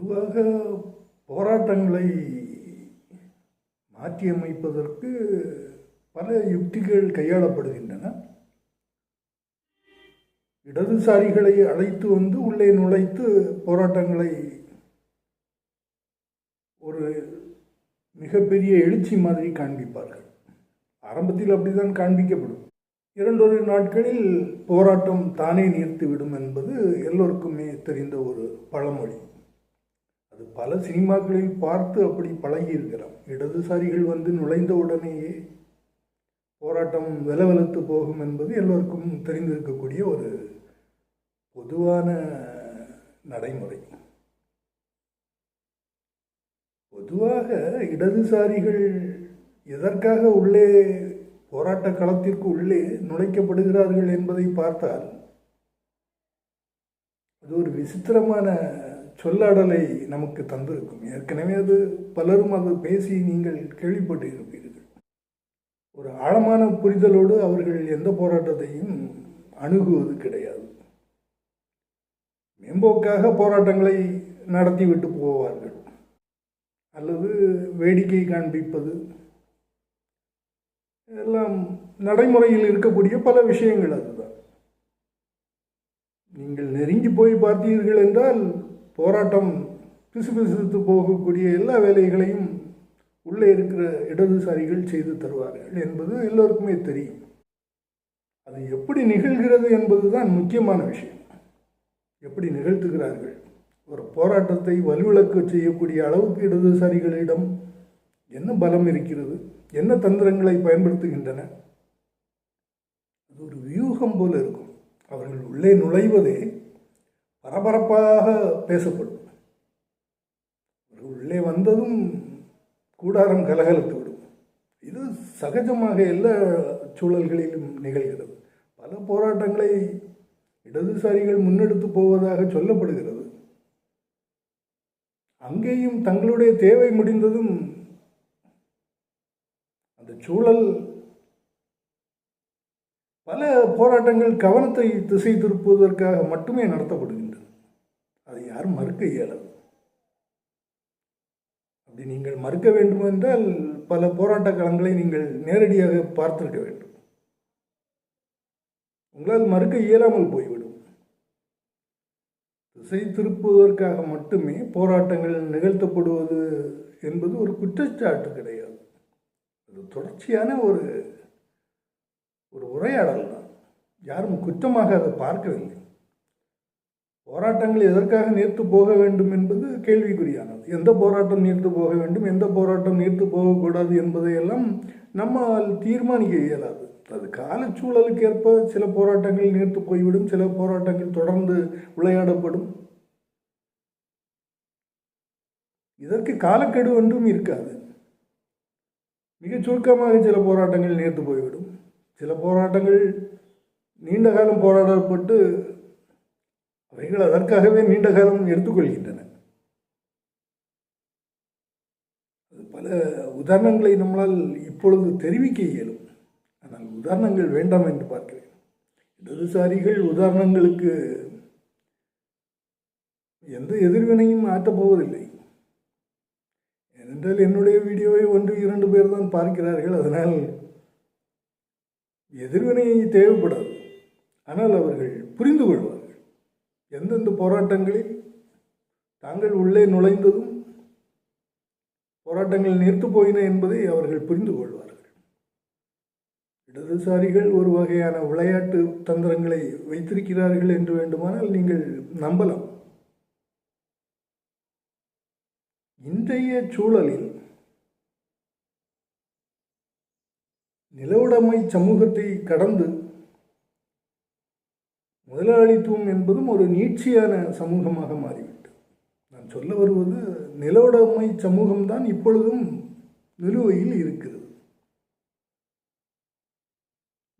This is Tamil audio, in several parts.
பொதுவாக போராட்டங்களை மாற்றியமைப்பதற்கு பல யுக்திகள் கையாளப்படுகின்றன. இடதுசாரிகளை அழைத்து வந்து உள்ளே நுழைத்து போராட்டங்களை ஒரு மிகப்பெரிய எழுச்சி மாதிரி காண்பிப்பார்கள். ஆரம்பத்தில் அப்படிதான் காண்பிக்கப்படும். இரண்டொரு நாட்களில் போராட்டம் தானே நிறுத்திவிடும் என்பது எல்லோருக்குமே தெரிந்த ஒரு பழமொழி. அது பல சினிமாக்களில் பார்த்து அப்படி பழகி இருக்கிறோம் இடதுசாரிகள் வந்து நுழைந்த உடனேயே போராட்டம் வெலவெலுத்து போகும் என்பது எல்லோருக்கும் தெரிந்திருக்கக்கூடிய ஒரு பொதுவான நடைமுறை. பொதுவாக இடதுசாரிகள் எதற்காக உள்ளே போராட்ட களத்திற்கு உள்ளே நுழைக்கப்படுகிறார்கள் என்பதை பார்த்தால் அது ஒரு விசித்திரமான சொல்லாடலை நமக்கு தந்திருக்கும். ஏற்கனவே அது பலரும் அது பேசி நீங்கள் கேள்விப்பட்டு இருப்பீர்கள் ஒரு ஆழமான புரிதலோடு அவர்கள் எந்த போராட்டத்தையும் அணுகுவது கிடையாது. மேம்போக்காக போராட்டங்களை நடத்திவிட்டு போவார்கள். அல்லது வேடிக்கை காண்பிப்பது. எல்லாம் நடைமுறையில் இருக்கக்கூடிய பல விஷயங்கள் அதுதான். நீங்கள் நெருங்கி போய் பார்த்தீர்கள் என்றால் போராட்டம் பிசுபிசுத்து போகக்கூடிய எல்லா வேலைகளையும் உள்ளே இருக்கிற இடதுசாரிகள் செய்து தருவார்கள் என்பது எல்லோருக்குமே தெரியும். அது எப்படி நிகழ்கிறது என்பதுதான் முக்கியமான விஷயம். எப்படி நிகழ்த்துகிறார்கள்? ஒரு போராட்டத்தை வலுவிளக்க செய்யக்கூடிய அளவுக்கு இடதுசாரிகளிடம் என்ன பலம் இருக்கிறது? என்ன தந்திரங்களை பயன்படுத்துகின்றன? அது ஒரு வியூகம் போல இருக்கும். அவர்கள் உள்ளே நுழைவதே பரபரப்பாக பேசப்படும். ஒரு உள்ளே வந்ததும் கூடாரம் கலகலத்து விடும். இது சகஜமாக எல்லா சூழல்களிலும் நிகழ்கிறது. பல போராட்டங்களை இடதுசாரிகள் முன்னெடுத்து போவதாக சொல்லப்படுகிறது. அங்கேயும் தங்களுடைய தேவை முடிந்ததும் அந்த சூழல் பல போராட்டங்கள் கவனத்தை திசை திருப்புவதற்காக மட்டுமே நடத்தப்படுகின்றன. அதை யாரும் மறுக்க இயலாது. அப்படி நீங்கள் மறுக்க வேண்டும் என்றால் பல போராட்ட களங்களை நீங்கள் நேரடியாக பார்த்திருக்க வேண்டும். உங்களால் மறுக்க இயலாமல் போய்விடும். திசை திருப்புவதற்காக மட்டுமே போராட்டங்கள் நிகழ்த்தப்படுவது என்பது ஒரு குற்றச்சாட்டு கிடையாது. அது தொடர்ச்சியான ஒரு ஒரு உரையாடல் தான். யாரும் குற்றமாக அதை பார்க்கவில்லை. போராட்டங்கள் எதற்காக நீர்த்து போக வேண்டும் என்பது கேள்விக்குறியானது. எந்த போராட்டம் நீர்த்து போக வேண்டும் எந்த போராட்டம் நீர்த்து போகக்கூடாது என்பதையெல்லாம் நம்மால் தீர்மானிக்க இயலாது. அது காலச்சூழலுக்கு ஏற்ப சில போராட்டங்கள் நீர்த்து போய்விடும் சில போராட்டங்கள் தொடர்ந்து விளையாடப்படும். இதற்கு காலக்கெடு ஒன்றும் இருக்காது. மிகச் சுருக்கமாக சில போராட்டங்கள் நேர்த்து போய்விடும். சில போராட்டங்கள் நீண்ட காலம் போராடப்பட்டு அவைகள் அதற்காகவே நீண்ட காலம் எடுத்துக்கொள்கின்றன. பல உதாரணங்களை நம்மளால் இப்பொழுது தெரிவிக்க இயலும். ஆனால் உதாரணங்கள் வேண்டாம் என்று பார்க்கிறேன். இடதுசாரிகள் உதாரணங்களுக்கு எந்த எதிர்வினையும் ஆற்றப்போவதில்லை ஏனென்றால் என்னுடைய வீடியோவை ஒன்று இரண்டு பேர் தான் பார்க்கிறார்கள். அதனால் எதிர்வினை தேவைப்படாது. ஆனால் அவர்கள் புரிந்து கொள்வார்கள். எந்தெந்த போராட்டங்களில் தாங்கள் உள்ளே நுழைந்ததும் போராட்டங்கள் நிறுத்து போயின என்பதை அவர்கள் புரிந்து கொள்வார்கள். இடதுசாரிகள் ஒரு வகையான விளையாட்டு தந்திரங்களை வைத்திருக்கிறார்கள் என்று வேண்டுமானால் நீங்கள் நம்பலாம். இன்றைய சூழலில் நிலவுடைமை சமூகத்தை கடந்து முதலாளித்துவம் என்பதும் ஒரு நீட்சியான சமூகமாக மாறிவிட்டது. நான் சொல்ல வருவது நிலவுடைமை சமூகம்தான் இப்பொழுதும் நிலுவையில் இருக்கிறது.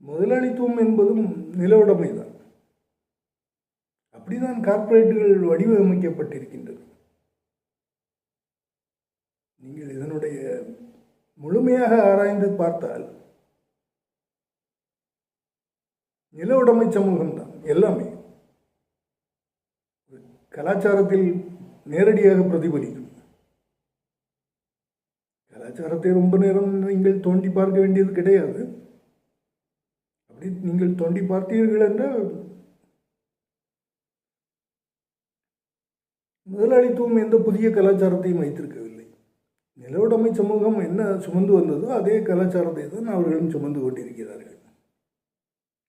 முதலாளித்துவம் என்பதும் நிலவுடைமை தான். அப்படிதான் கார்ப்பரேட்டுகள் வடிவமைக்கப்பட்டிருக்கின்றது நீங்கள் இதனுடைய முழுமையாக ஆராய்ந்து பார்த்தால் நில உடைமை சமூகம் தான் எல்லாமே. கலாச்சாரத்தில் நேரடியாக பிரதிபலிக்கும். கலாச்சாரத்தை ரொம்ப நேரம் நீங்கள் தோண்டி பார்க்க வேண்டியது கிடையாது. அப்படி நீங்கள் தோண்டி பார்த்தீர்கள் என்றால் முதலாளித்துவம் எந்த புதிய கலாச்சாரத்தையும் வைத்திருக்கவில்லை. நிலவுடைமை சமூகம் என்ன சுமந்து வந்ததோ அதே கலாச்சாரத்தை தான் அவர்களும் சுமந்து கொண்டிருக்கிறார்கள்.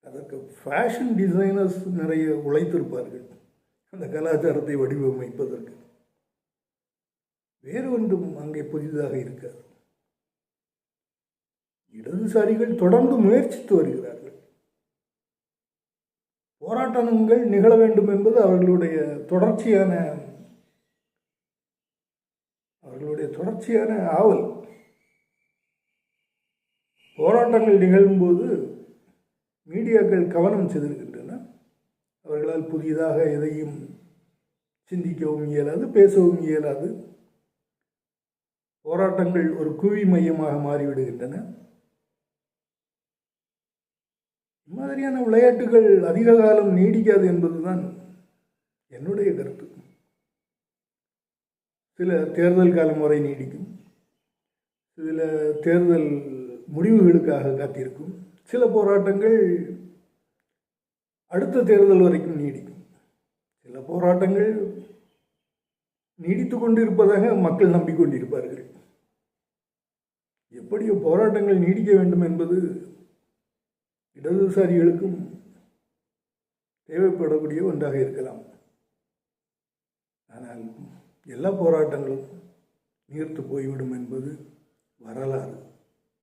அதற்கு ஃபேஷன் டிசைனர்ஸ் நிறைய உழைத்திருப்பார்கள். அந்த கலாச்சாரத்தை வடிவமைப்பதற்கு. வேறு ஒன்றும் அங்கே புதிதாக இருக்காது. இடதுசாரிகள் தொடர்ந்து முயற்சித்து வருகிறார்கள். போராட்டங்கள் நிகழ வேண்டும் என்பது அவர்களுடைய தொடர்ச்சியான அவர்களுடைய தொடர்ச்சியான ஆவல். போராட்டங்கள் நிகழும்போது மீடியாக்கள் கவனம் செலுத்துகின்றன அவர்களால் புதிதாக எதையும் சிந்திக்கவும் இயலாது பேசவும் இயலாது. போராட்டங்கள் ஒரு குவி மையமாக மாறிவிடுகின்றன. இம்மாதிரியான விளையாட்டுகள் அதிக காலம் நீடிக்காது என்பதுதான் என்னுடைய கருத்து. சில தேர்தல் காலம் வரை நீடிக்கும். சில தேர்தல் முடிவுகளுக்காக காத்திருக்கும். சில போராட்டங்கள் அடுத்த தேர்தல் வரைக்கும் நீடிக்கும். சில போராட்டங்கள் நீடித்து கொண்டிருப்பதாக மக்கள் நம்பிக்கொண்டிருப்பார்கள். எப்படியோ போராட்டங்கள் நீடிக்க வேண்டும் என்பது இடதுசாரிகளுக்கும் தேவைப்படக்கூடிய ஒன்றாக இருக்கலாம். ஆனால் எல்லா போராட்டங்களும் நீர்த்து போய்விடும் என்பது வரலாறு.